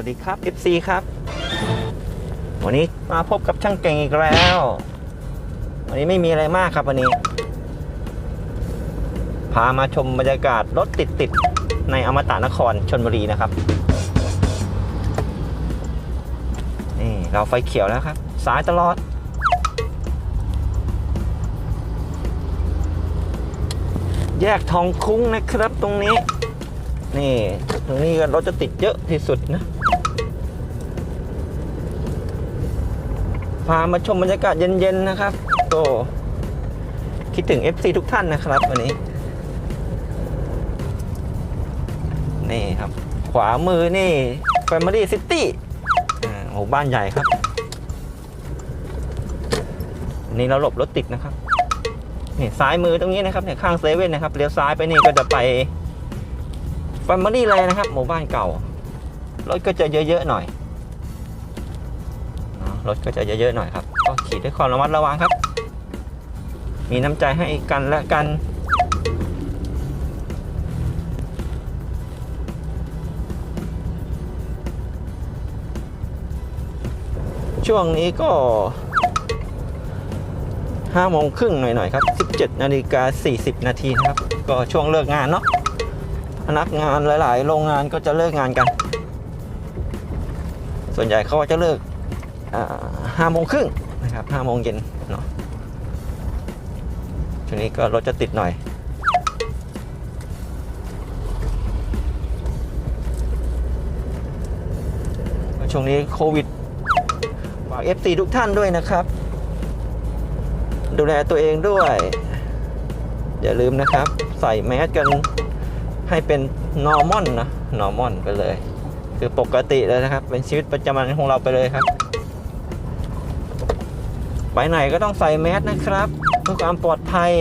วัสดีครับ FC ครับ วันนี้มาพบกับช่างเก่งอีกแล้ว วันนี้ไม่มีอะไรมากครับวันนี้ พามาชมบรรยากาศรถติดติดๆในอมตะนครชนบุรีนะครับ นี่เราไฟเขียวแล้วครับสายตลอด แยกทองคุ้งนะครับตรงนี้นี่ตรงนี้ก็รถจะติดเยอะที่สุดนะ พามาชมบรรยากาศเย็นๆนะครับ ก็คิดถึง FC ทุกท่านนะครับวันนี้ นี่ครับ ขวามือนี่ Family City หมู่บ้านใหญ่ครับ นี่เราหลบรถติดนะครับนี่ซ้ายมือตรงนี้นะครับเนี่ยข้างเซเว่นนะครับเลี้ยวซ้ายไปนี่ก็จะไปแฟมิลี่เลยนะครับ หมู่บ้านเก่ารถก็จะเยอะๆหน่อย รถก็จะเยอะๆหน่อยครับ ก็ขี่ด้วยความระมัดระวังครับ มีน้ำใจให้กันและกันช่วงนี้ก็ห้าโมงครึ่งหน่อยๆครับ 17นาฬิกา40 นาทีนะครับ ก็ช่วงเลิกงานเนาะพนักงานหลาย ๆ โรงงานก็จะเลิกงานกัน ส่วนใหญ่เขาก็จะเลิก ห้าโมงครึ่งนะครับห้าโมงเย็นเนาะช่วงนี้ก็รถจะติดหน่อย ช่วงนี้โควิดฝาก FC ทุกท่านด้วยนะครับ ดูแลตัวเองด้วย อย่าลืมนะครับ ใส่แมสกันให้เป็น normal นะ normal ไปเลย คือปกติเลยนะครับ เป็นชีวิตประจำวันของเราไปเลยครับ ไปไหนก็ต้องใส่แมสนะครับเพื่อความปลอดภัย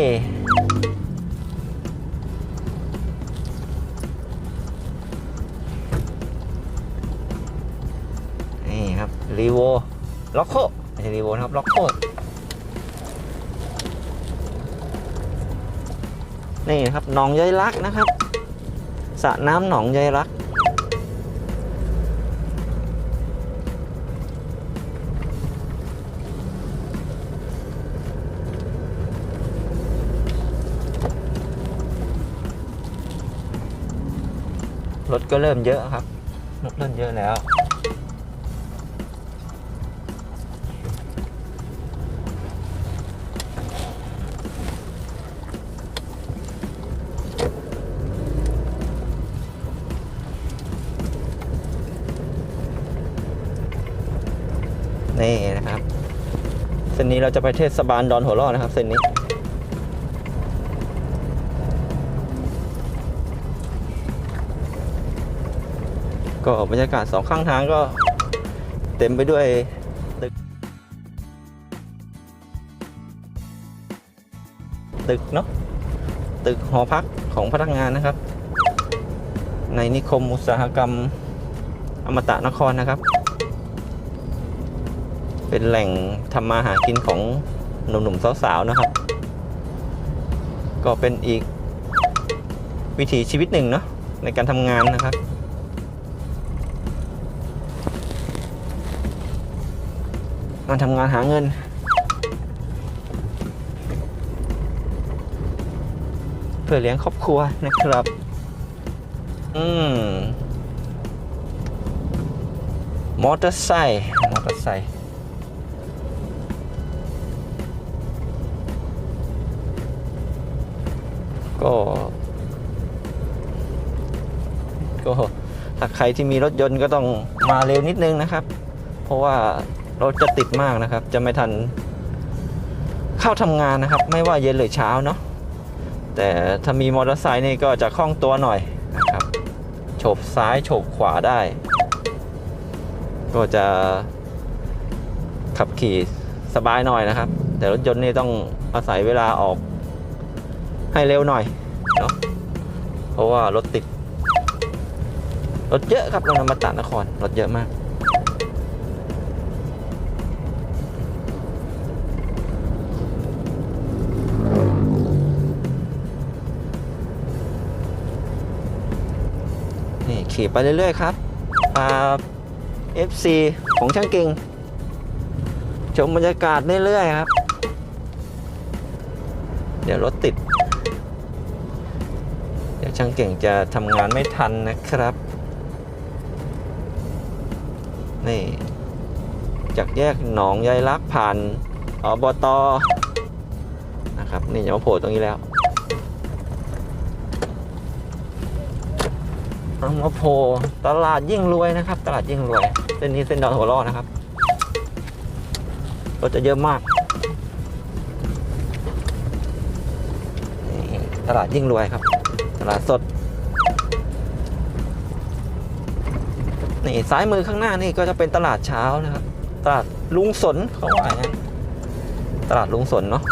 นี่ครับรีโวล็อกโคไม่ใช่รีโวนะครับล็อกโคนี่ครับหนองยายรักนะครับสระน้ำหนองยายรัก ถก็เริ่มเยอะครับ รถเริ่มเยอะแล้ว นี่นะครับ เส้นนี้เราจะไปเทศบาลดอนหัวล่อนะครับ เส้นนี้ ก็บรรยากาศสองข้างทางก็เต็มไปด้วยตึกตึกเนาะตึกหอพักของพนักงานนะครับ ในนิคมอุตสาหกรรมอมตะนครนะครับ เป็นแหล่งทำมาหากินของหนุ่มๆสาวๆนะครับ ก็เป็นอีกวิถีชีวิตหนึ่งเนาะในการทำงานนะครับ มาทำงานหาเงิน เพื่อเลี้ยงครอบครัวนะครับ อืมมอเตอร์ไซค์มอเตอร์ไซค์ก็ ก็ถ้าใครที่มีรถยนต์ก็ต้องมาเร็วนิดนึงนะครับ เพราะว่า รถจะติดมากนะครับ จะไม่ทันเข้าทำงานนะครับ ไม่ว่าเย็นหรือเช้าเนาะแต่ถ้ามีมอเตอร์ไซค์นี่ก็จะคล่องตัวหน่อยนะครับโฉบซ้ายโฉบขวาได้ ก็จะขับขี่สบายหน่อยนะครับ แต่รถยนต์นี่ต้องอาศัยเวลาออกให้เร็วหน่อยเนาะเพราะว่ารถติด รถเยอะครับเรถอมตะนครรถเยอะมาก ขี่ไปเรื่อยๆครับพา FC ของช่างเก่งชมบรรยากาศเรื่อยๆครับ เดี๋ยวรถติด เดี๋ยวช่างเก่งจะทำงานไม่ทันนะครับ นี่จากแยกหนองยายลักผ่านอบตนะครับ นี่จะมาโผล่ตรงนี้แล้ว เอามาโผล่ตลาดยิ่งรวยนะครับ ตลาดยิ่งรวย เส้นนี้เส้นดอนหัวล่อนะครับรถจะเยอะมาก ตลาดยิ่งรวยครับ ตลาดสด นี่ซ้ายมือข้างหน้านี่ก็จะเป็นตลาดเช้านะครับ ตลาดลุงสนเขาว่าอย่างนั้นตลาดลุงสนเนาะ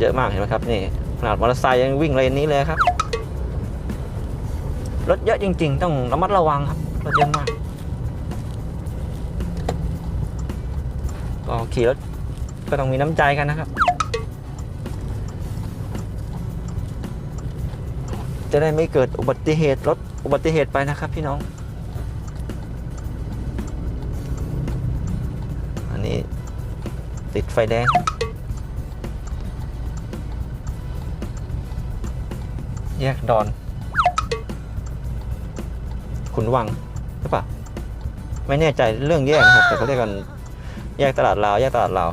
เยอะมากเห็นไหมครับนี่ขนาดมอเตอร์ไซค์ยังวิ่งเลนนี้เลยครับ รถเยอะจริง ๆ ต้องระมัดระวังครับรถเยอะมากก็ขี่รถก็ต้องมีน้ำใจกันนะครับ จะได้ไม่เกิดอุบัติเหตุรถอุบัติเหตุไปนะครับพี่น้อง อันนี้ติดไฟแดง แยกดอน ขุนวังหรือเปล่าไม่แน่ใจเรื่องแยกนะครับ แต่เขาเรียกกันแยกตลาดลาว แยกตลาดลาว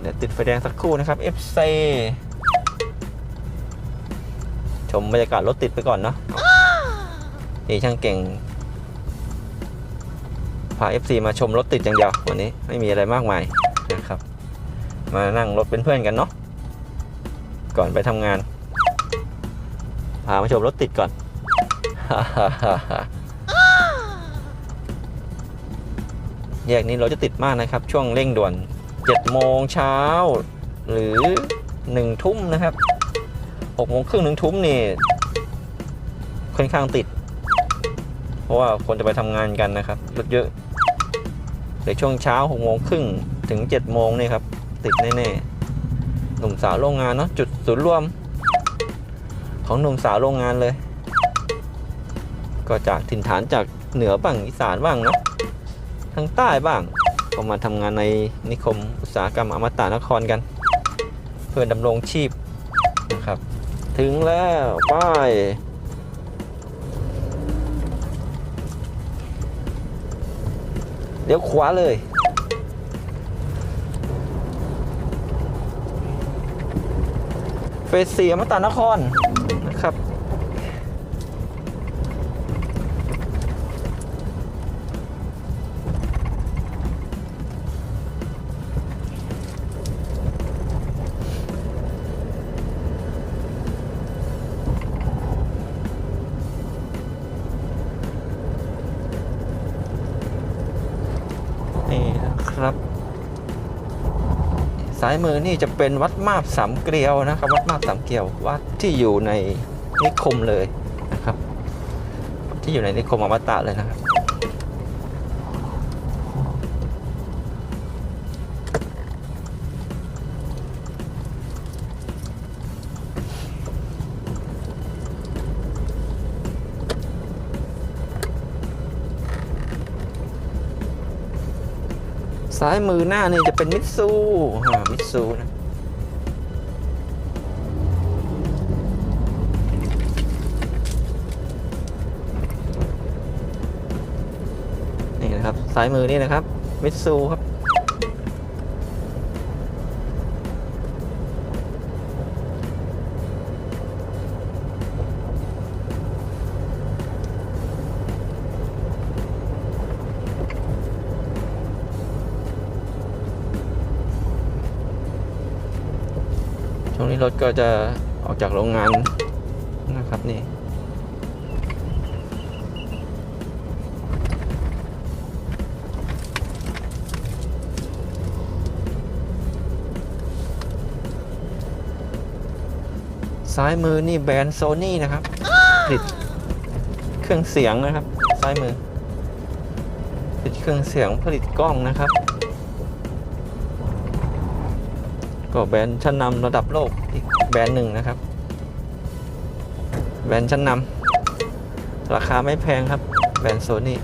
เดี๋ยวติดไฟแดงสักครู่นะครับ FC ชมบรรยากาศรถติดไปก่อนเนาะนี่ช่างเก่งา FC มาชมรถติดอย่างเดียววันนี้ไม่มีอะไรมากมายนะครับ มานั่งรถเป็นเพื่อนกันเนาะก่อนไปทำงานพามาชมรถติดก่อนแยกนี้เราจะติดมากนะครับ ช่วงเร่งด่วน7โมงเช้า หรือ1ทุ่มนะครับ6โมงครึ่งหนึ่งทุ่มนี่ค่อนข้างติด เพราะว่าคนจะไปทำงานกันนะครับรถเยอะ ในช่วงเช้า6โมงครึ่งถึง7โมงนี่ครับ ติดแน่ๆหนุ่มสาวโรงงานเนาะจุดศูนย์รวม ของหนุ่มสาวโรงงานเลย ก็จากถิ่นฐานจากเหนือบ้างอีสานบ้างเนาะทางใต้บ้างก็มาทำงานในนิคมอุตสาหกรรมอมตะนครกัน เพื่อดำรงชีพนะครับ ถึงแล้วป้ เดี๋ยวขวาเลย เฟสสี่อมตานครนะครับ ซ้ายมือนี่จะเป็นวัดมาบสามเกลียวนะครับ วัดมาบสามเกลียววัดที่อยู่ในนิคมเลยนะครับ ที่อยู่ในนิคมอมตะเลยนะครับ ซ้ายมือหน้านี่จะเป็นมิตซูอ่ามิตซูนะนี่นะครับซ้ายมือนี่นะครับมิตซูครับ นี้รถก็จะออกจากโรงงานนะครับนี่ซ้ายมือนี่แบรนด์โซนี่นะครับผลิตเครื่องเสียงนะครับ ซ้ายมือผลิตเครื่องเสียงผลิตกล้องนะครับ ก็แบรนด์ชั้นนำระดับโลกอีกแบรนด์หนึ่งนะครับ แบรนด์ชั้นนำราคาไม่แพงครับ แบรนด์โซนี่